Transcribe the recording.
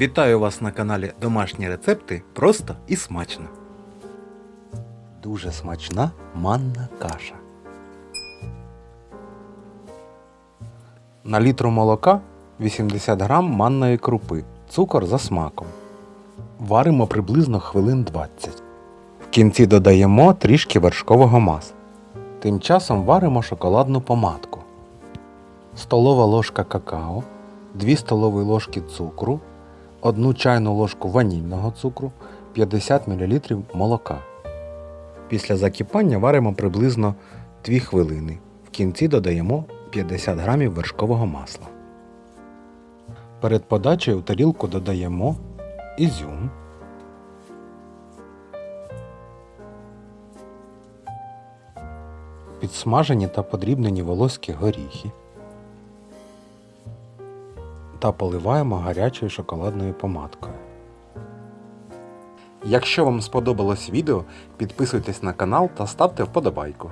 Вітаю вас на каналі Домашні рецепти просто і смачно. Дуже смачна манна каша. На літру молока 80 грам манної крупи, цукор за смаком. Варимо приблизно хвилин 20. В кінці додаємо трішки вершкового масла. Тим часом варимо шоколадну помадку. Столова ложка какао, 2 столові ложки цукру, 1 чайну ложку ванільного цукру, 50 мл молока. Після закипання варимо приблизно 2 хвилини. В кінці додаємо 50 г вершкового масла. Перед подачею в тарілку додаємо ізюм, підсмажені та подрібнені волоські горіхи та поливаємо гарячою шоколадною помадкою. Якщо вам сподобалось відео, підписуйтесь на канал та ставте вподобайку.